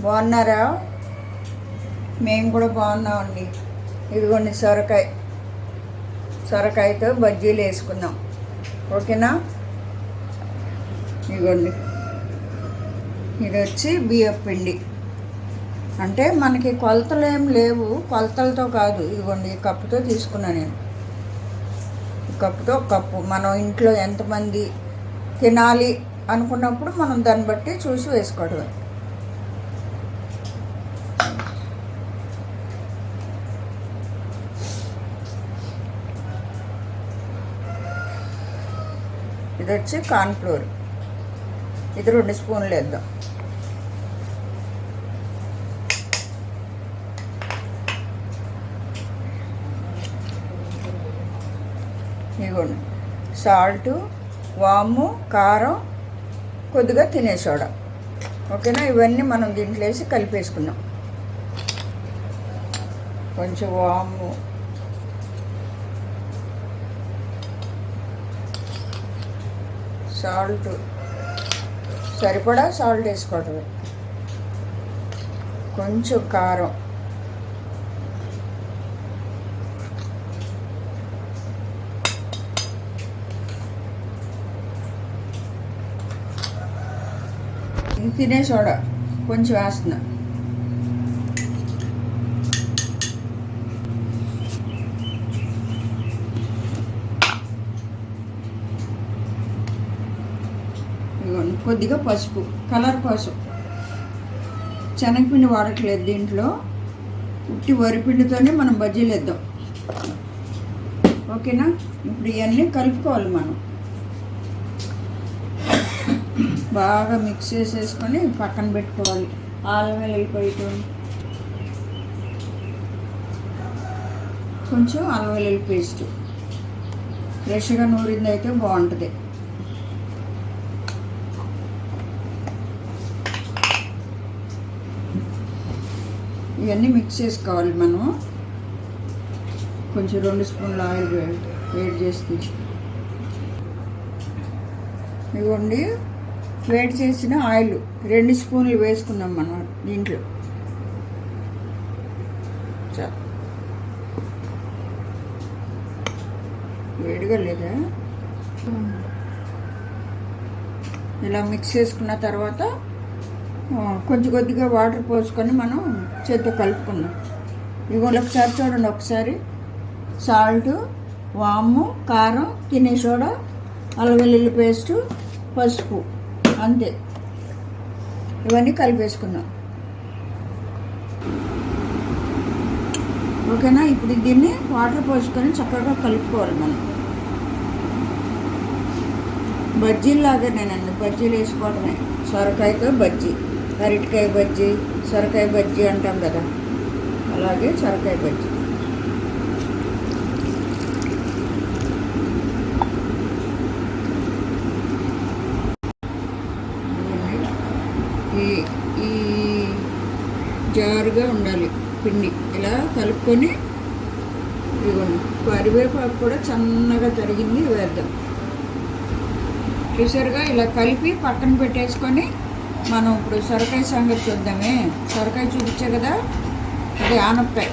బాగున్నారా? మేము కూడా బాగున్నామండి. ఇదిగోండి సొరకాయ. సొరకాయతో బజ్జీలు వేసుకుందాం. ఓకేనా? ఇదిగోండి. ఇది వచ్చి బియ్యం పిండి. అంటే మనకి కొలతలు ఏం లేవు. కొలతలతో కాదు. ఇదిగోండి ఈ కప్పుతో తీసుకున్నా నేను. ఈ కప్పుతో కప్పు. మనం ఇంట్లో ఎంతమంది తినాలి అనుకున్నప్పుడు మనం దాన్ని బట్టి చూసి వేసుకోవడమే. ఇది వచ్చి కార్న్ఫ్లోర్ ఇది రెండు స్పూన్లు వేద్దాం. ఇదిగోండి సాల్టు వాము కారం కొద్దిగా తినే సోడా ఓకేనా? ఇవన్నీ మనం దీంట్లో వేసి కలిపేసుకున్నాం కొంచెం వాము సాల్ట్. సరిపడా సాల్ట్ వేసుకోవటమే కొంచెం కారం. ఇది తినే సోడా. కొంచెం వేస్తున్నా ఇదిగోండి కొద్దిగా పసుపు కలర్ పసుపు. శనగపిండి వాడట్లేదు దీంట్లో. ఉట్టి వరిపిండితోనే మనం బజ్జీలు వేద్దాం. ఓకేనా? ఇప్పుడు ఇవన్నీ కలుపుకోవాలి మనం. బాగా మిక్స్ చేసేసుకొని పక్కన పెట్టుకోవాలి. ఆలం వెళ్ళిపోయటం కొంచెం అల్లం వెల్లుల్లి పేస్ట్. ఫ్రెష్గా నూరింది అయితే బాగుంటుంది. ఇవన్నీ మిక్స్ చేసుకోవాలి మనం. కొంచెం రెండు స్పూన్ల ఆయిల్ వేడి చేసి. ఇవ్వండి. వేడి చేసిన ఆయిల్ రెండు స్పూన్లు వేసుకుందాం మనం దీంట్లో. వేడిగా లేదా? ఇలా మిక్స్ చేసుకున్న తర్వాత కొంచెం కొద్దిగా వాటర్ పోసుకొని మనం చేత్తో కలుపుకుందాం. ఇదిగోండి ఒకసారి చూడండి ఒకసారి. సాల్ట్ వాము కారం తినే సోడా అలవెల్లుల్లి పేస్టు పసుపు అంతే. ఇవన్నీ కలిపేసుకుందాం. ఓకేనా? ఇప్పుడు దీన్ని వాటర్ పోసుకొని చక్కగా కలుపుకోవాలి మనం. బజ్జీలాగా నేను బజ్జీలు వేసుకోవడమే. సొరకాయతో బజ్జీ. అరటికాయ బజ్జీ సొరకాయ బజ్జీ అంటాం కదా. అలాగే సొరకాయ బజ్జీ. ఈ ఈ జారుగా ఉండాలి పిండి. ఇలా కలుపుకొని ఇవ్వండి. కరివేపాకు కూడా సన్నగా తరిగింది వేద్దాం. చూసారుగా? ఇలా కలిపి పక్కన పెట్టేసుకొని మనం ఇప్పుడు సొరకాయ సంగతి చూద్దామే. సొరకాయ చూపించే కదా? అది ఆనపకాయ.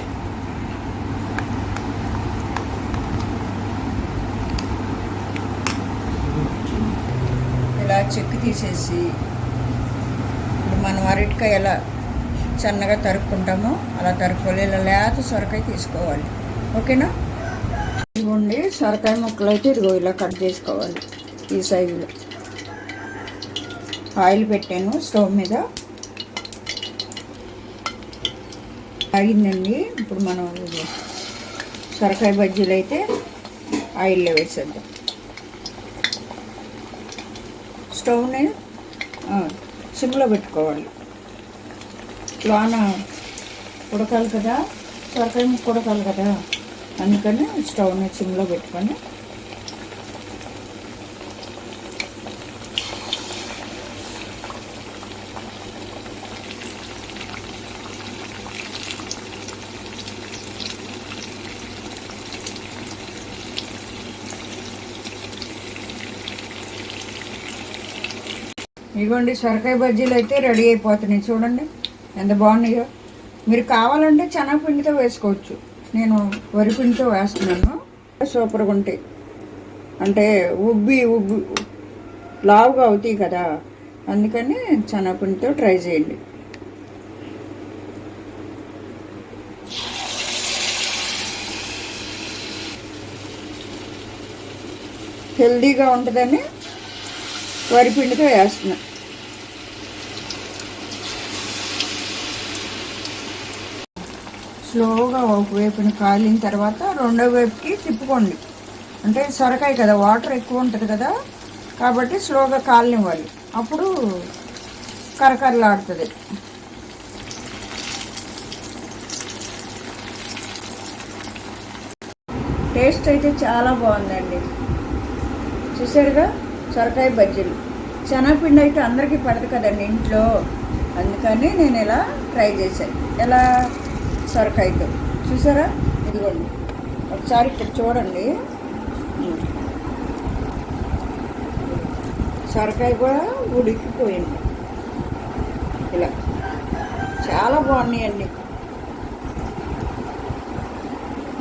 ఇలా చెక్కు తీసేసి ఇప్పుడు మనం అరటికాయ ఎలా సన్నగా తరుక్కుంటామో. అలా తరుక్కోవాలి. ఇలా లేత సొరకాయ తీసుకోవాలి. ఓకేనా? ఇవ్వండి సొరకాయ ముక్కలు అయితే ఇదిగో ఇలా కట్ చేసుకోవాలి ఈ సైజులో. ఆయిల్ పెట్టాను స్టవ్ మీద. ఆగిందండి. ఇప్పుడు మనం సొరకాయ బజ్జీలు అయితే ఆయిల్లో వేసేద్దాం. స్టవ్ని సిమ్లో పెట్టుకోవాలి. లోన ఉడకాలి కదా సొరకాయ ముక్క ఉడకాలి కదా అందుకని స్టవ్ని సిమ్లో పెట్టుకొని ఇదిగోండి సొరకాయ బజ్జీలు అయితే రెడీ అయిపోతున్నాయి. చూడండి ఎంత బాగున్నాయో. మీరు కావాలంటే శనగపిండితో వేసుకోవచ్చు. నేను వరిపిండితో వేస్తున్నాను. సూపర్గా ఉంటాయి. అంటే ఉబ్బి ఉబ్బి లావుగా అవుతాయి కదా. అందుకని శనగపిండితో ట్రై చేయండి. హెల్దీగా ఉంటుందని వరిపిండితో వేస్తున్నా. స్లోగా ఒకవైపుని కాలిన తర్వాత రెండో వైపుకి తిప్పుకోండి. అంటే సొరకాయ కదా వాటర్ ఎక్కువ ఉంటుంది కదా కాబట్టి స్లోగా కాలనివ్వాలి. అప్పుడు కరకరలాడుతుంది. టేస్ట్ అయితే చాలా బాగుందండి. చూసారుగా సొరకాయ బజ్జీలు. శనగపిండి అయితే అందరికీ పడదు కదండి ఇంట్లో. అందుకని నేను ఇలా ట్రై చేశాను. ఎలా? సొరకాయతో చూసారా? ఇదిగోండి. ఒకసారి ఇక్కడ చూడండి. సొరకాయ కూడా ఉడికిపోయింది. ఇలా. చాలా బాగున్నాయండి.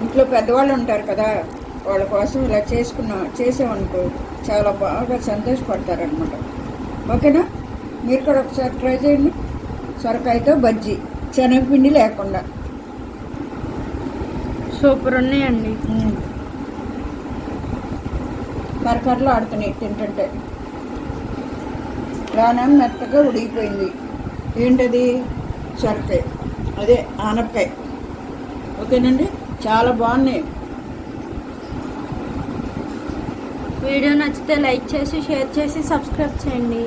ఇంట్లో పెద్దవాళ్ళు ఉంటారు కదా. వాళ్ళ కోసం ఇలా చేసుకున్న చేసామనుకో చాలా బాగా సంతోషపడతారనమాట ఓకేనా? మీరు కూడా ఒకసారి ట్రై చేయండి. సొరకాయతో బజ్జీ శనగపిండి లేకుండా. సూపర్ ఉన్నాయండి. కరకరలు ఆడుతున్నాయి తింటుంటే. రానం మెత్తగా ఉడికిపోయింది ఏంటది? సొరకాయ. అదే ఆనపకాయ. ఓకేనండి? చాలా బాగున్నాయి. వీడియో నచ్చితే లైక్ చేసి షేర్ చేసి సబ్స్క్రైబ్ చేయండి.